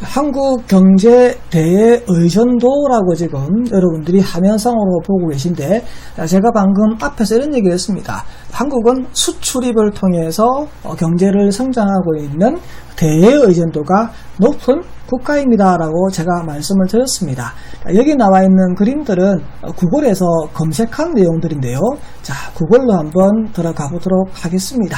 한국 경제 대의 의존도라고 지금 여러분들이 화면상으로 보고 계신데 제가 방금 앞에서 이런 얘기를 했습니다. 한국은 수출입을 통해서 어, 경제를 성장하고 있는 대의 의존도가 높은 국가입니다라고 제가 말씀을 드렸습니다. 여기 나와 있는 그림들은 구글에서 검색한 내용들인데요. 자, 구글로 한번 들어가 보도록 하겠습니다.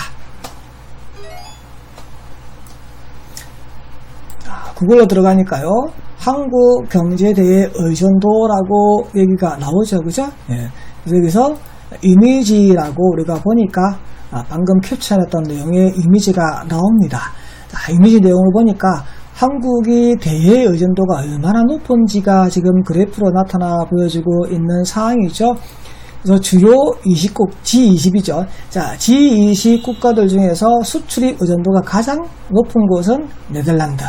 구글로 들어가니까요. 한국 경제대의 의존도라고 얘기가 나오죠. 그죠? 예. 그래서 여기서 이미지라고 우리가 보니까 아, 방금 캡처했던 내용의 이미지가 나옵니다. 자, 이미지 내용을 보니까 한국이 대의 의존도가 얼마나 높은지가 지금 그래프로 나타나 보여지고 있는 상황이죠. 그래서 주요 20국 G20이죠. 자, G20 국가들 중에서 수출입 의존도가 가장 높은 곳은 네덜란드.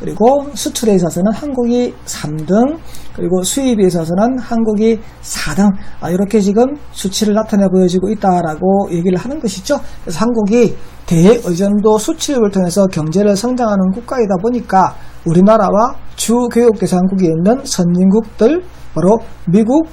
그리고 수출에 있어서는 한국이 3등, 그리고 수입에 있어서는 한국이 4등, 아, 이렇게 지금 수치를 나타내 보여지고 있다라고 얘기를 하는 것이죠. 그래서 한국이 대의존도 수출을 통해서 경제를 성장하는 국가이다 보니까 우리나라와 주 교육 대상국에 있는 선진국들, 바로 미국,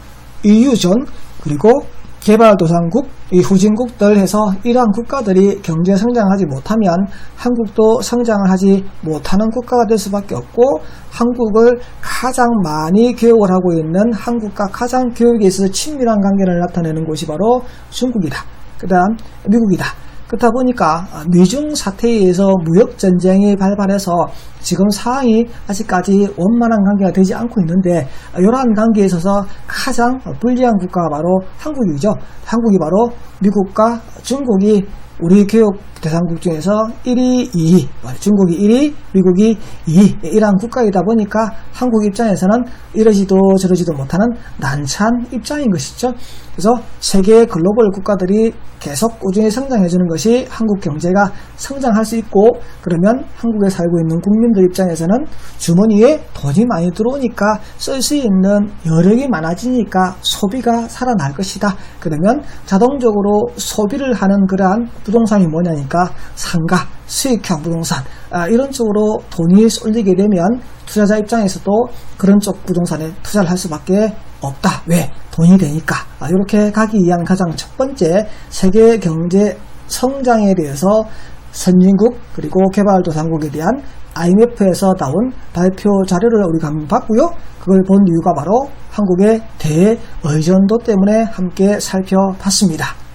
EU존, 그리고 개발도상국, 이 후진국들 해서 이러한 국가들이 경제 성장하지 못하면 한국도 성장을 하지 못하는 국가가 될 수밖에 없고 한국을 가장 많이 교육을 하고 있는 한국과 가장 교육에 있어서 친밀한 관계를 나타내는 곳이 바로 중국이다. 그 다음 미국이다. 그렇다 보니까 미중 사태에 의해서 무역 전쟁이 발발해서 지금 상황이 아직까지 원만한 관계가 되지 않고 있는데 이러한 관계에 있어서 가장 불리한 국가가 바로 한국이죠. 한국이 바로 미국과 중국이 우리 교육 대상국 중에서 1위, 2위, 중국이 1위, 미국이 2위 이러한 국가이다 보니까 한국 입장에서는 이러지도 저러지도 못하는 난처한 입장인 것이죠. 그래서 세계 글로벌 국가들이 계속 꾸준히 성장해주는 것이 한국 경제가 성장할 수 있고 그러면 한국에 살고 있는 국민들 입장에서는 주머니에 돈이 많이 들어오니까 쓸 수 있는 여력이 많아지니까 소비가 살아날 것이다. 그러면 자동적으로 소비를 하는 그러한 부동산이 뭐냐니까 상가, 수익형 부동산 아, 이런 쪽으로 돈이 쏠리게 되면 투자자 입장에서도 그런 쪽 부동산에 투자를 할 수밖에 없다. 왜? 돈이 되니까. 아, 이렇게 가기 위한 가장 첫 번째 세계 경제 성장에 대해서 선진국 그리고 개발도상국에 대한 IMF에서 나온 발표 자료를 우리가 한번 봤고요. 그걸 본 이유가 바로 한국의 대의존도 때문에 함께 살펴봤습니다.